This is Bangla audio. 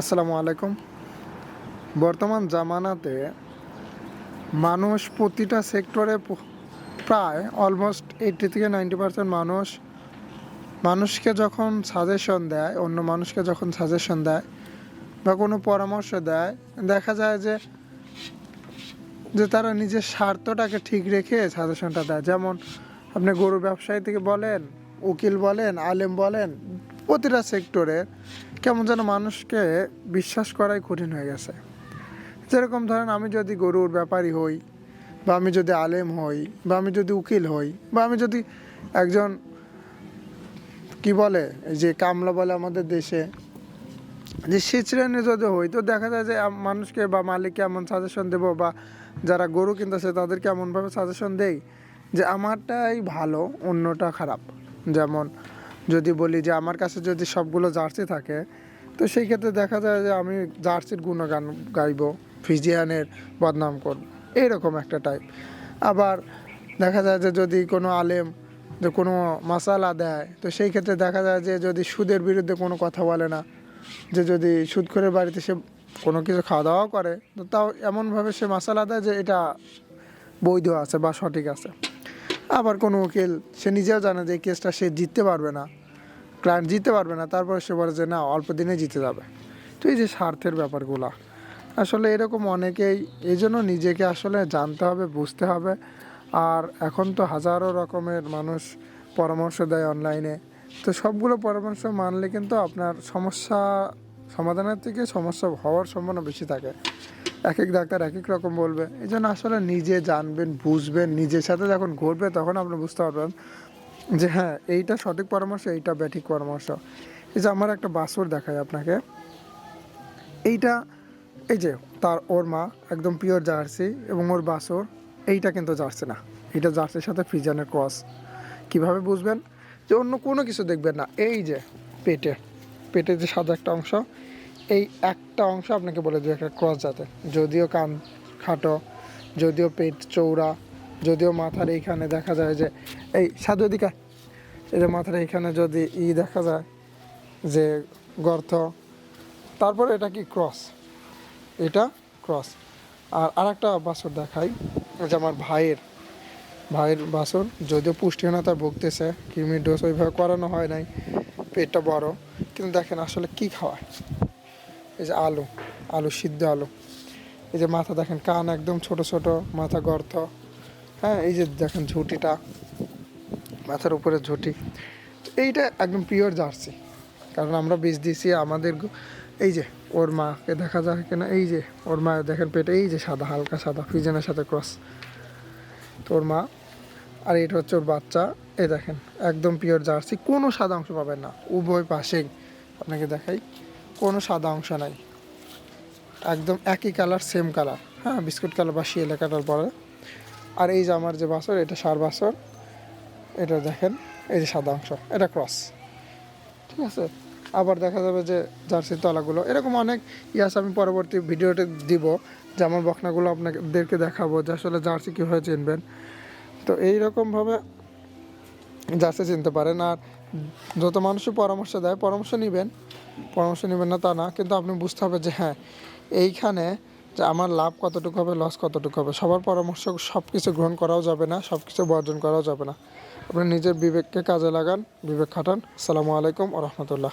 আসসালামু আলাইকুম। বর্তমান জামানাতে মানুষ প্রতিটা সেক্টরে প্রায় অলমোস্ট এইটি থেকে নাইনটি পার্সেন্ট মানুষ, মানুষকে যখন সাজেশন দেয়, অন্য মানুষকে যখন সাজেশন দেয় বা কোনো পরামর্শ দেয়, দেখা যায় যে যে তারা নিজের স্বার্থটাকে ঠিক রেখে সাজেশনটা দেয়। যেমন আপনি গরু ব্যবসায়ী থেকে বলেন, উকিল বলেন, আলেম বলেন, প্রতিটা সেক্টরে কেমন যেন মানুষকে বিশ্বাস করাই কঠিন হয়ে গেছে। যেরকম ধরেন আমি যদি গরুর ব্যাপারী হই, বা আমি যদি আলেম হই, বা আমি যদি উকিল হই, বা আমি যদি একজন, কি বলে যে কামলা বলে আমাদের দেশে, যে সে শ্রেণি যদি হই, তো দেখা যায় যে মানুষকে বা মালিককে এমন সাজেশন দেবো, বা যারা গরু কিনতেছে তাদেরকে এমনভাবে সাজেশন দেই যে, আমারটাই ভালো, অন্যটা খারাপ। যেমন যদি বলি যে আমার কাছে যদি সবগুলো জার্সি থাকে, তো সেই ক্ষেত্রে দেখা যায় যে আমি জার্সির গুণগান গাইবো, ফিজিয়ানের বদনাম করব, এইরকম একটা টাইপ আবার দেখা যায় যে যদি কোনো আলেম, যে কোনো মশালা দেয়, তো সেই ক্ষেত্রে দেখা যায় যে যদি সুদের বিরুদ্ধে কোনো কথা বলে না, যে যদি সুদ করে বাড়িতে সে কোনো কিছু খাওয়া দাওয়াও করে, তো তাও এমনভাবে সে মশালা দেয় যে এটা বৈধ আছে বা সঠিক আছে। আবার কোনো উকিল, সে নিজেও জানে যে কেসটা সে জিততে পারবে না, ক্লায়েন্ট জিততে পারবে না, তারপর সে বলে যে না, অল্প দিনে জিতে যাবে। তো এই যে স্বার্থের ব্যাপারগুলো, আসলে এরকম অনেকেই এই জন্য নিজেকে আসলে জানতে হবে, বুঝতে হবে। আর এখন তো হাজারো রকমের মানুষ পরামর্শ দেয় অনলাইনে। তো সবগুলো পরামর্শ মানলে কিন্তু আপনার সমস্যা সমাধানের থেকে সমস্যা হওয়ার সম্ভাবনা বেশি থাকে। এক এক ডাক্তার এক এক রকম বলবে। এই জন্য আসলে নিজে জানবেন, বুঝবেন, নিজের সাথে যখন ঘটবে তখন আপনি বুঝতে পারবেন যে হ্যাঁ এইটা সঠিক পরামর্শ, এইটা ব্যাঠিক পরামর্শ। এই যে আমার একটা বাসর দেখায় আপনাকে। এইটা, এই যে তার, ওর মা একদম পিওর জার্সি এবং ওর বাসর এইটা কিন্তু জার্সি না। এটা জার্সির সাথে ফ্রিজানের ক্রস কীভাবে বুঝবেন? যে অন্য কোনো কিছু দেখবেন না। এই যে পেটে। পেটে যে সাদা একটা অংশ, এই একটা অংশ আপনাকে বলে দেবে একটা ক্রস জাতের যদিও কান খাটো, যদিও পেট চৌড়া যদিও মাথার এইখানে দেখা যায় যে, এই সাধু দিকা এই যে মাথার এইখানে যদি ই দেখা যায় যে গর্ত, তারপরে এটা কি ক্রস? এটা ক্রস। আর আরেকটা বাছর দেখাই যে আমার ভাইয়ের ভাইয়ের বাছর যদিও পুষ্টিহীনতা ভুগতেছে, কৃমির ডোজ ওইভাবে করানো হয় নাই পেটটা বড়, কিন্তু দেখেন আসলে কি খাওয়ায় এই যে আলু আলু, সিদ্ধ আলু। এই যে মাথা দেখেন, কান একদম ছোট ছোট, মাথা গর্ত। হ্যাঁ এই যে দেখেন ঝুঁটিটা, মাথার উপরে ঝুঁটি। তো এইটা একদম পিওর জার্সি। কারণ আমরা বীজ দিয়েছি, আমাদের এই যে ওর মাকে দেখা যায় কিনা, এই যে ওর মা দেখেন পেটে, এই যে সাদা, হালকা সাদা ফ্রিজেনের সাথে ক্রস তো ওর মা আর এটা হচ্ছে ওর বাচ্চা। এ দেখেন, একদম পিওর জার্সি, কোনো সাদা অংশ পাবেন না। উভয় পাশেই, আপনাকে দেখাই, কোনো সাদা অংশ নাই। একদম একই কালার সেম কালার হ্যাঁ বিস্কুট কালার বা শিয়েলে কালার পরে। আর এই যে আমার যে বাসর এটা সার বাসর এটা দেখেন, এই যে সাদা অংশ, এটা ক্রস ঠিক আছে? আবার দেখা যাবে যে জার্সির তলাগুলো। এরকম অনেক ইয়াস আমি পরবর্তী ভিডিওতে দিব, যে আমার বখনাগুলো আপনাদেরকে দেখাবো যে আসলে জার্সি কীভাবে চিনবেন। তো এই রকমভাবে জার্সি চিনতে পারেন আর যত মানুষই পরামর্শ দেয়, পরামর্শ নেবেন। পরামর্শ নেবেন না তা না, কিন্তু আপনি বুঝতে হবে যে হ্যাঁ এইখানে যে আমার লাভ কতটুকু হবে লস কতটুকু হবে, সবার পরামর্শ সব কিছু গ্রহণ করাও যাবে না সব কিছু বর্জন করাও যাবে না। আপনি নিজের বিবেককে কাজে লাগান, বিবেক খাটান। আসসালামু আলাইকুম ও রহমতুল্লাহ।